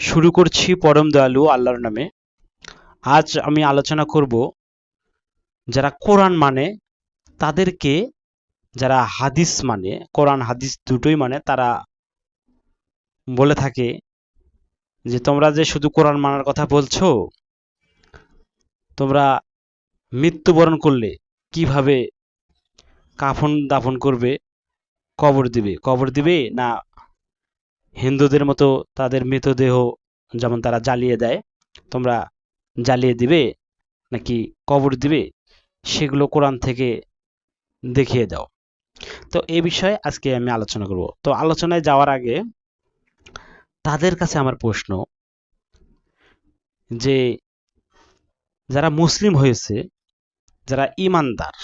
শুরু করছি পরম দয়ালু আল্লাহর নামে। আজ আমি আলোচনা করব যারা কোরআন মানে তাদেরকে যারা হাদিস মানে কোরআন, হাদিস দুটোই মানে তারা বলে থাকে যে, তোমরা যে শুধু কোরআন মানার কথা বলছো, তোমরা মৃত্যুবরণ করলে কীভাবে কাফন দাফন করবে? কবর দিবে? কবর দিবে না হিন্দুদের মতো তাদের মৃতদেহ যেমন তারা জ্বালিয়ে দেয়, তোমরা জ্বালিয়ে দিবে নাকি কবর দিবে, সেগুলো কোরআন থেকে দেখিয়ে দাও। তো এই বিষয়ে আজকে আমি আলোচনা করব। তো আলোচনায় যাওয়ার আগে তাদের কাছে আমার প্রশ্ন যে যারা মুসলিম হয়েছে, যারা ইমানদার,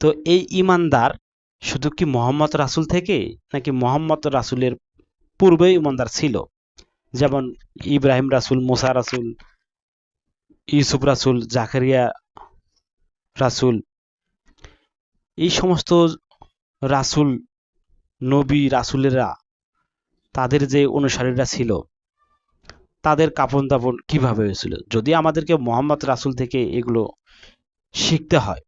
তো এই ইমানদার শুধু কি মোহাম্মদ রাসুল থেকে, নাকি মোহাম্মদ রাসুলের পূর্বে ইমানদার ছিল? যেমন ইব্রাহিম রাসুল, মোসা রাসুল, ইউসুফ রাসুল, জাকারিয়া রাসুল। এই সমস্ত রাসুল, নবী রাসুলেরা তাদের যে অনুসারীরা ছিল, তাদের কাপন দাপন কীভাবে হয়েছিল? যদি আমাদেরকে মোহাম্মদ রাসুল থেকে এগুলো শিখতে হয়,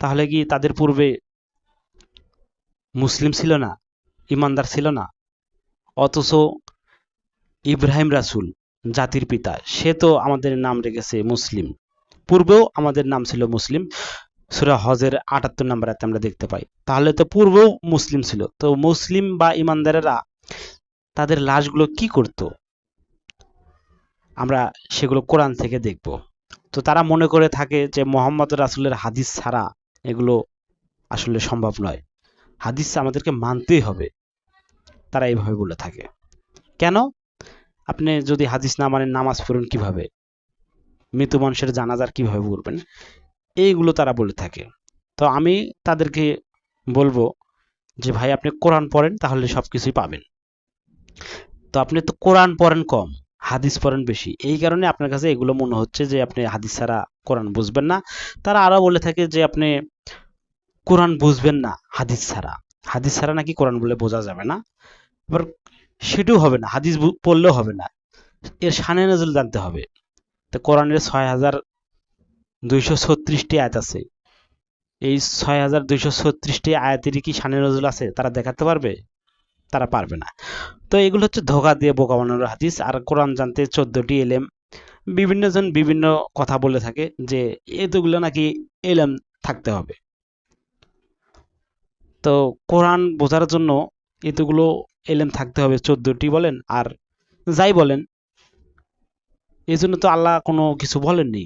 তাহলে কি তাদের পূর্বে মুসলিম ছিল না, ইমানদার ছিল না। অথচ ইব্রাহিম রাসুল জাতির পিতা, সে তো আমাদের নাম রেখেছে মুসলিম। পূর্বেও আমাদের নাম ছিল মুসলিম। সুরা হজের আটাত্তর নম্বর এতে আমরা দেখতে পাই। তাহলে তো পূর্বেও মুসলিম ছিল। তো মুসলিম বা ইমানদারেরা তাদের লাশগুলো কি করত? আমরা সেগুলো কোরআন থেকে দেখব। তো তারা মনে করে থাকে যে মোহাম্মদ রাসুলের হাদিস ছাড়া এগুলো আসলে সম্ভব নয়। হাদিস আমাদেরকে মানতেই হবে। তারা এইভাবে বলে থাকে। কেন? আপনি যদি হাদিস না মানেন, নামাজ পড়ুন কীভাবে? মৃত মানুষের জানাজার কীভাবে পড়বেন এইগুলো তারা বলে থাকে। তো আমি তাদেরকে বলব যে, ভাই, আপনি কোরআন পড়েন তাহলে সব কিছুই পাবেন। তো আপনি তো কোরআন পড়েন কম, হাদিস পড়েন বেশি। এই কারণে আপনার কাছে এগুলো মনে হচ্ছে যে, আপনি হাদিস ছাড়া কোরআন বুঝবেন না। তারা আরও বলে থাকে যে, আপনি কোরআন বুঝবেন না, হাদিস ছাড়া। হাদিস ছাড়া নাকি কোরআন বলে বোঝা যাবে না? এবার সেটাও হবে না, হাদিস পড়লেও হবে না। এর সানে নজল জানতে হবে। তো কোরআনের ছয় হাজার দুইশো ছত্রিশটি আয়াত আছে। এই ছয় হাজার দুইশো ছত্রিশটি আয়াতেরই কি সানে নজল আছে? তারা দেখাতে পারবে? তারা পারবে না। তো এগুলো হচ্ছে ধোকা দিয়ে বোকা বানানোর হাদিস। আর কোরআন জানতে চোদ্দটি এলেম। বিভিন্ন জন বিভিন্ন কথা বলে থাকে যে এতগুলো নাকি এলেম থাকতে হবে। তো কোরআন বোঝার জন্য এতগুলো এলেম থাকতে হবে, চোদ্দটি বলেন আর যাই বলেন এই জন্য তো আল্লাহ কোনো কিছু বলেননি।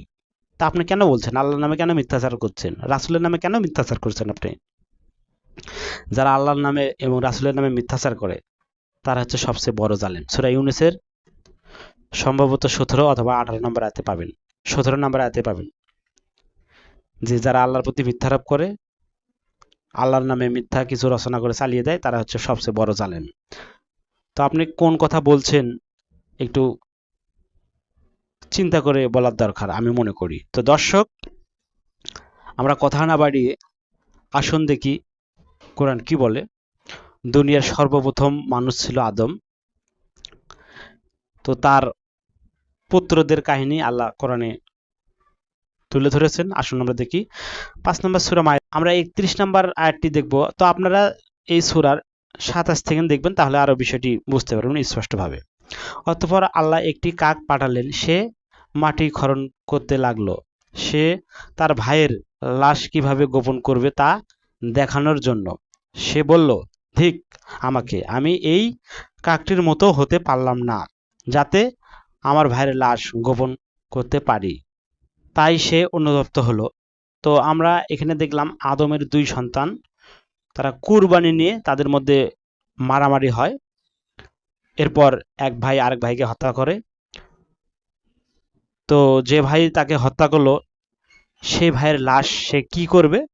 তা আপনি কেন বলছেন? আল্লাহর নামে কেন মিথ্যাচার করছেন? রাসুলের নামে কেন মিথ্যাচার করছেন আপনি? যারা আল্লাহর নামে এবং রাসুলের নামে মিথ্যাচার করে, তারা হচ্ছে সবচেয়ে বড় জালেম। সুরা ইউনিসের সম্ভবত সতেরো অথবা আঠারো নম্বর আয়তে পাবেন। সতেরো নম্বর আয়তে পাবেন যে যারা আল্লাহর প্রতি মিথ্যারোপ করে আল্লাহর নামে মিথ্যা কিছু রচনা করে চালিয়ে দেয়, তারা হচ্ছে সবচেয়ে বড় জালেম। তো আপনি কোন কথা বলছেন একটু চিন্তা করে বলার দরকার, আমি মনে করি। তো দর্শক, আমরা কথা না বাড়িয়ে আসুন দেখি কোরআন কি বলে। দুনিয়ার সর্বপ্রথম মানুষ ছিল আদম। তো তার পুত্রদের কাহিনী আল্লাহ কোরআনে তুলে ধরেছেন। আসুন আমরা দেখি। পাঁচ নম্বর সুরা মায় আমরা একত্রিশ নম্বর আয়াতটি দেখব। তো আপনারা এই সুরার সাতাশ থেকে দেখবেন, তাহলে আরও বিষয়টি বুঝতে পারবেন স্পষ্টভাবে। অতঃপর আল্লাহ একটি কাক পাঠালেন। সে মাটি খনন করতে লাগল। সে তার ভাইয়ের লাশ কীভাবে গোপন করবে তা দেখানোর জন্য। সে বলল ঠিক আমাকে, আমি এই কাকটির মতো হতে পারলাম না, যাতে আমার ভাইয়ের লাশ গোপন করতে পারি। তাই সে অনুতপ্ত হলো। তো আমরা এখানে দেখলাম আদমের দুই সন্তান। তারা কুরবানি নিয়ে তাদের মধ্যে মারামারি হয়। এরপর এক ভাই আরেক ভাইকে হত্যা করে। তো যে ভাই তাকে হত্যা করল সেই ভাইয়ের লাশ সে কি করবে?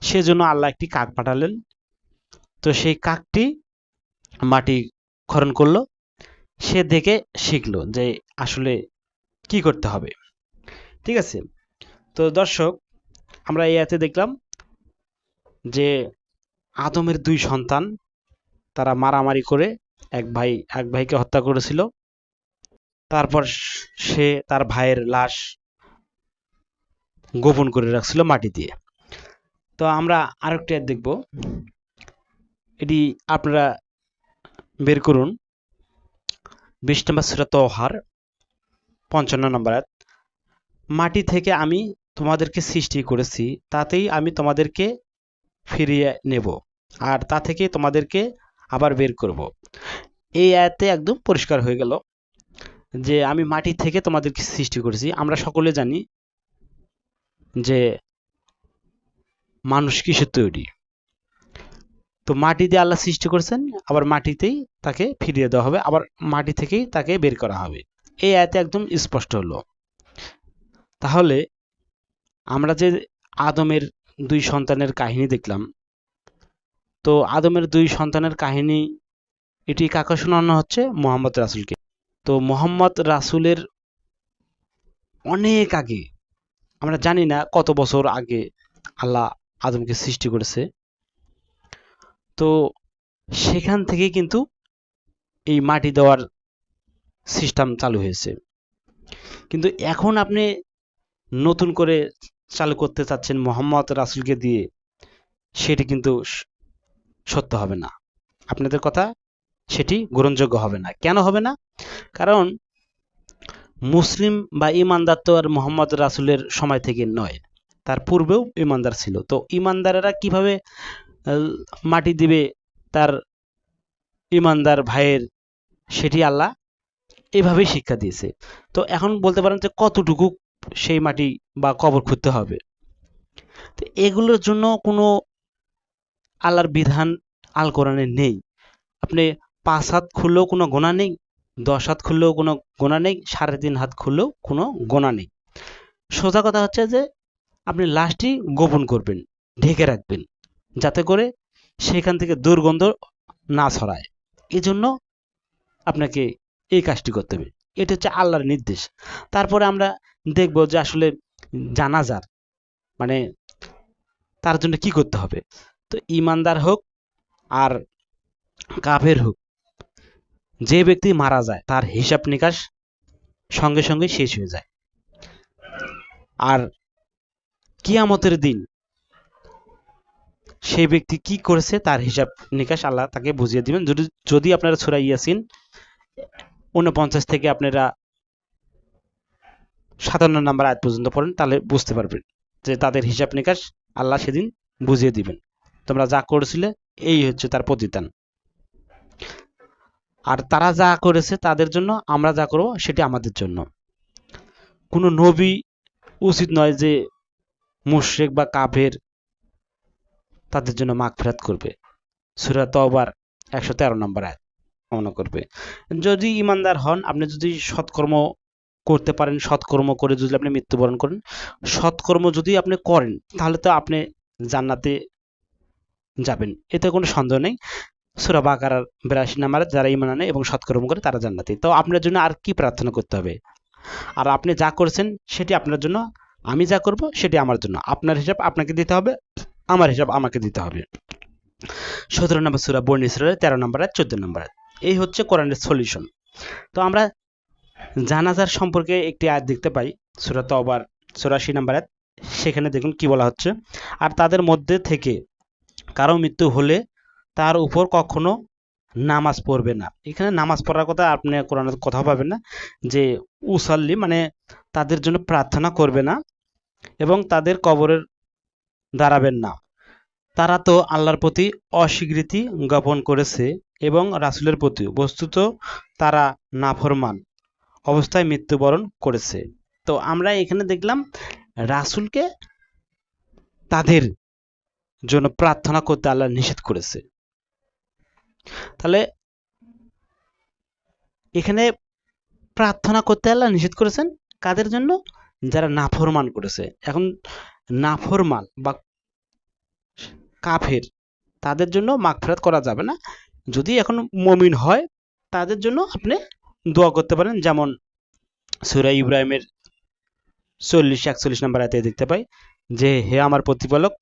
সেজন্য আল্লাহ একটি কাক পাঠালেন। তো সেই কাকটি মাটি খনন করল। সে দেখে শিখলো যে আসলে কি করতে হবে। ঠিক আছে? তো দর্শক, আমরা এই আয়াতে দেখলাম যে আদমের দুই সন্তান, তারা মারামারি করে এক ভাই, এক ভাইকে হত্যা করেছিল। তারপর সে তার ভাইয়ের লাশ গোপন করে রাখছিল মাটি দিয়ে। তো আমরা আরেকটা দেখব। এটি আপনারা বের করুন। বিশ নম্বর সুরা তোহার, পঞ্চান্ন নম্বর আয়াত। মাটি থেকে আমি তোমাদেরকে সৃষ্টি করেছি, তাতেই আমি তোমাদেরকে ফিরিয়ে নেব আর তা থেকে তোমাদেরকে আবার বের করব। এই আয়াতে একদম পরিষ্কার হয়ে গেল যে আমি মাটি থেকে তোমাদেরকে সৃষ্টি করেছি। আমরা সকলে জানি যে মানুষ কিসের তৈরি? তো মাটি দিয়ে আল্লাহ সৃষ্টি করেছেন, আবার মাটিতেই তাকে ফিরিয়ে দেওয়া হবে, আবার মাটি থেকেই তাকে বের করা হবে। এই আয়াতে একদম স্পষ্ট হলো। তাহলে আমরা যে আদমের দুই সন্তানের কাহিনী দেখলাম, তো আদমের দুই সন্তানের কাহিনী, এটি কাকে শোনানো হচ্ছে? মোহাম্মদ রাসুলকে। তো মোহাম্মদ রাসুলের অনেক আগে, আমরা জানি না কত বছর আগে আল্লাহ আদমকে সৃষ্টি করেছে। তো সেখান থেকে কিন্তু এই মাটি দেওয়ার সিস্টেম চালু হয়েছে। কিন্তু এখন আপনি নতুন করে চালু করতে চাচ্ছেন মোহাম্মদ রাসুলকে দিয়ে, সেটি কিন্তু সত্য হবে না। আপনাদের কথা, সেটি গ্রহণযোগ্য হবে না। কেন হবে না? কারণ মুসলিম বা ইমানদার তো আর মোহাম্মদ রাসুলের সময় থেকে নয়, তার পূর্বেও ইমানদার ছিল। তো ইমানদারেরা কীভাবে মাটি দিবে তার ইমানদার ভাইয়ের, সেটি আল্লাহ এভাবেই শিক্ষা দিয়েছে। তো এখন বলতে পারেন যে কতটুকু সেই মাটি বা কবর খুঁজতে হবে। তো এগুলোর জন্য কোনো আল্লাহর বিধান আল কোরআনে নেই। আপনি পাঁচ হাত খুললেও কোনো গোনা নেই, দশ হাত খুললেও কোনো গোনা নেই, সাড়ে তিন হাত খুললেও কোনো গোনা নেই। সোজা কথা হচ্ছে যে, আপনি লাশটি গোপন করবেন, ঢেকে রাখবেন, যাতে করে সেখান থেকে দুর্গন্ধ না ছড়ায়। এজন্য আপনাকে এই কাজটি করতে হবে। এটা হচ্ছে আল্লাহর নির্দেশ। তারপরে আমরা দেখব যে আসলে জানাজার মানে তার জন্য কি করতে হবে? তো ইমানদার হোক আর কাফের হোক, যে ব্যক্তি মারা যায় তার হিসাব নিকাশ সঙ্গে সঙ্গে শেষ হয়ে যায়। আর কিয়ামতের দিন সেই ব্যক্তি কি করেছে তার হিসাব নিকাশ আল্লাহ তাকে বুঝিয়ে দিবেন। যদি যদি আপনারা ছুরা ইয়াসিন উনপঞ্চাশ থেকে আপনারা সাতান্ন নাম্বার আয়াত পর্যন্ত পড়েন, তাহলে বুঝতে পারবেন যে তাদের হিসাব নিকাশ আল্লাহ সেদিন বুঝিয়ে দিবেন। তোমরা যা করেছিলে, এই হচ্ছে তার প্রতিদান। আর তারা যা করেছে তাদের জন্য, আমরা যা করব সেটি আমাদের জন্য। কোনো নবী উচিত নয় যে মুশ্রেক বা কাফের তাদের জন্য মাগ ফেরাত করবে। সুরা তবার একশো তেরো নম্বর আয়াত মনে করবে। যদি ইমানদার হন, আপনি যদি সৎকর্ম করতে পারেন, সৎকর্ম করে যদি আপনি মৃত্যুবরণ করেন। সৎকর্ম যদি আপনি করেন, তাহলে তো আপনি জান্নাতে যাবেন। এতে কোনো সন্দেহ নেই। সুরা বাকার বিরাশি নাম্বার যারা ইমান আনে এবং সৎকর্ম করে, তারা জান্নাতি। তো আপনার জন্য আর কি প্রার্থনা করতে হবে? আর আপনি যা করছেন, সেটি আপনার জন্য, আমি যা করব, সেটি আমার জন্য। আপনার হিসাব আপনাকে দিতে হবে, আমার হিসাব আমাকে দিতে হবে। সতেরো নম্বর সুরা বর্ণি সুরা তেরো নম্বর চোদ্দ নম্বর এই হচ্ছে কোরআনের সলিউশন। তো আমরা জানাজার সম্পর্কে একটি আয়াত দেখতে পাই, সুরা তবার চুরাশি নাম্বার আয়াত। সেখানে দেখুন কি বলা হচ্ছে, আর তাদের মধ্যে থেকে কারও মৃত্যু হলে তার উপর কখনো নামাজ পড়বে না। এখানে নামাজ পড়ার কথা আপনি কোরআনের কথা পাবেন না, যে উসাল্লি মানে তাদের জন্য প্রার্থনা করবে না এবং তাদের কবরের দাঁড়াবেন না। তারা তো আল্লাহর প্রতি অস্বীকৃতি জ্ঞাপন করেছে এবং রাসুলের প্রতি বস্তুত তারা নাফরমান। অবস্থায় মৃত্যুবরণ করেছে। তো আমরা এখানে দেখলাম রাসুলকে তাদের জন্য প্রার্থনা করতে আল্লাহ নিষেধ করেছে। তাহলে এখানে প্রার্থনা করতে আল্লাহ নিষেধ করেছেন কাদের জন্য? যারা নাফরমান করেছে। এখন নাফরমান বা কাফের তাদের জন্য মাগফেরাত করা যাবে না। যদি এখন মমিন হয়, তাদের জন্য আপনি দোয়া করতে পারেন। যেমন সুরা ইব্রাহিমের চল্লিশ, একচল্লিশ নম্বর আয়তে দেখতে পাই যে, হে আমার প্রতিপালক,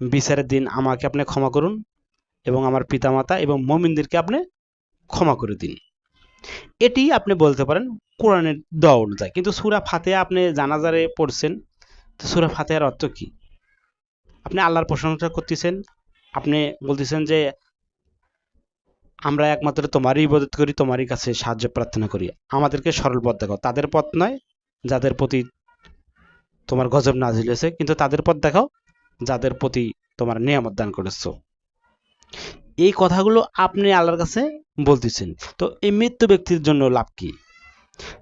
বিচারের দিন আমাকে আপনি ক্ষমা করুন এবং আমার পিতামাতা এবং মমিনদেরকে আপনি ক্ষমা করে দিন। এটি আপনি বলতে পারেন কোরআনের দোয়া অনুযায়ী। কিন্তু সুরা ফাতে আপনি জানাজারে পড়ছেন, তো সুরা ফাতেহার অর্থ কি? আপনি আল্লাহর প্রশংসা করতেছেন, আপনি বলতেছেন যে আমরা একমাত্র তোমারই ইবাদত করি, তোমারই কাছে সাহায্য প্রার্থনা করি। আমাদেরকে সরল পথ দেখাও। তাদের পথ নয়, যাদের প্রতি তোমার গজব নাজিল হয়েছে, কিন্তু তাদের পথ দেখাও, যাদের প্রতি তোমার নিয়ামত দান করেছ। এই কথাগুলো আপনি আল্লাহর কাছে বলতেছেন। তো এই মৃত্যু ব্যক্তির জন্য লাভ কি?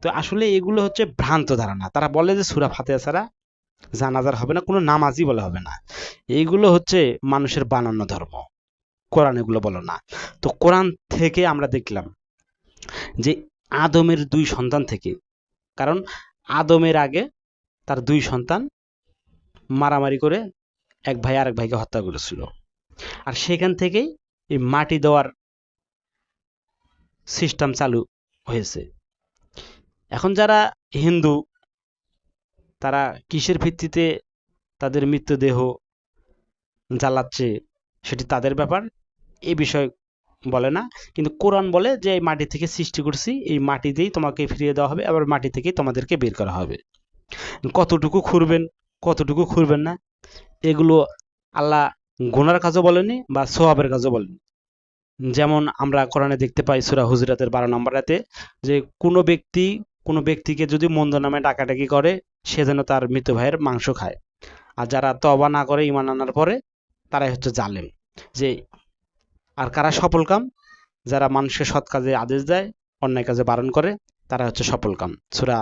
তো আসলে এগুলো হচ্ছে ভ্রান্ত ধারণা। তারা বলে যে সুরা ফাতেহা ছাড়া জানাজার হবে না, কোনো নামাজই বলা হবে না। এইগুলো হচ্ছে মানুষের বানানো ধর্ম। কোরআন এগুলো বলো না। তো কোরআন থেকে আমরা দেখলাম যে আদমের দুই সন্তান থেকে, কারণ আদমের আগে তার দুই সন্তান মারামারি করে এক ভাই আরেক ভাইকে হত্যা করেছিল। আর সেখান থেকেই এই মাটি দেওয়ার সিস্টেম চালু হয়েছে। এখন যারা হিন্দু, তারা কিসের ভিত্তিতে তাদের মৃতদেহ জ্বালাচ্ছে? সেটি তাদের ব্যাপার এই বিষয় বলে না। কিন্তু কোরআন বলে যে, এই মাটি থেকে সৃষ্টি করছি, এই মাটি দিয়েই তোমাকে ফিরিয়ে দেওয়া হবে, আবার মাটি থেকেই তোমাদেরকে বের করা হবে। কতটুকু খুঁড়বেন কতটুকু খুঁড়বেন না, এগুলো আল্লাহ গোনার কাজও বলেনি বা সোয়াবের কাজও বলেনি যেমন আমরা কোরআনে দেখতে পাই সুরা হুজরাতের বারো নম্বরাতে যে, কোনো ব্যক্তি, কোনো ব্যক্তিকে যদি মন্দ নামে ডাকাডাকি করে, সে যেন তার মৃত ভাইয়ের মাংস খায়। আর যারা তবা না করে ইমান আনার পরে তারাই হচ্ছে জালেম। যে আর কারা সফল কাম? যারা মানুষকে সৎ কাজে আদেশ দেয়, অন্যায় কাজে বারণ করে, তারা হচ্ছে সফল কাম। সুরা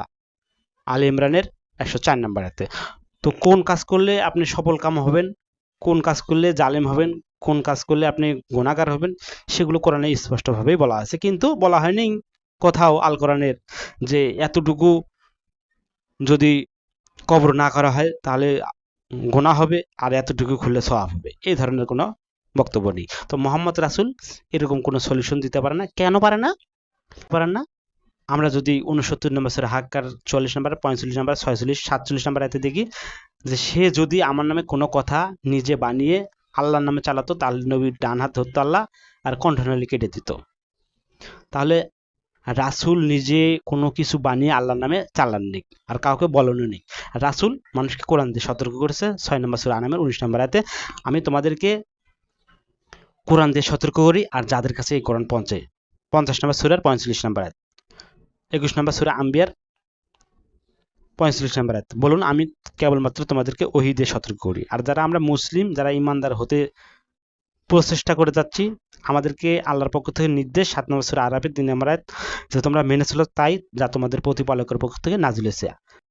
আলী ইমরানের একশো চার নম্বরেতে তো কোন কাজ করলে আপনি সফল কাম হবেন? কোন কাজ করলে জালেম হবেন? কোন কাজ করলে আপনি গুণাগার হবেন? সেগুলো কোরআনে স্পষ্টভাবেই বলা আছে। কিন্তু বলা হয়নি কোথাও আল কোরআনের যে এতটুকু যদি কবর না করা হয়, তাহলে গোনা হবে আর এতটুকু খুললে সওয়াব হবে। এই ধরনের কোনো বক্তব্য নেই। তো মোহাম্মদ রাসুল এরকম কোনো সলিউশন দিতে পারে না? কেন পারে না? পারেন না। আমরা যদি উনসত্তর নম্বর সরে হাক্কার চল্লিশ নম্বর, পঁয়তাল্লিশ নম্বর, ছয়চল্লিশ, সাতচল্লিশ নম্বর এতে দেখি যে সে যদি আমার নামে কোনো কথা নিজে বানিয়ে আল্লাহর নামে চালাতো, তাহলে নবীর ডান হাত ধরতো আল্লাহ আর কণ্ঠনালী কেটে দিত। তাহলে রাসুল নিজে কোনো কিছু বানিয়ে আল্লাহর নামে চালাননি আর কাউকে বলননি রাসুল মানুষকে কোরআন দিয়ে সতর্ক করেছে, ছয় নম্বর সুরা আনামের উনিশ নম্বর আয়াতে, আমি তোমাদেরকে কোরআন দিয়ে সতর্ক করি, আর যাদের কাছে এই কোরআন পৌঁছে পঞ্চাশ নম্বর সুরার পঁয়তাল্লিশ নম্বর আয়াত। একুশ নম্বর সুরা আম্বিয়ার পঁয়তাল্লিশ নম্বর আয়াত। বলুন, আমি কেবলমাত্র তোমাদেরকে ওহি দিয়ে সতর্ক করি। আর যারা আমরা মুসলিম, যারা ইমানদার হতে প্রচেষ্টা করে যাচ্ছি আমাদেরকে আল্লাহর পক্ষ থেকে নির্দেশ, সাত নম্বর সুরা আরবের তিন নম্বর আয়াত, যে তোমরা মেনে চলো তাই যা তোমাদের প্রতিপালকের পক্ষ থেকে নাজিল হয়েছে।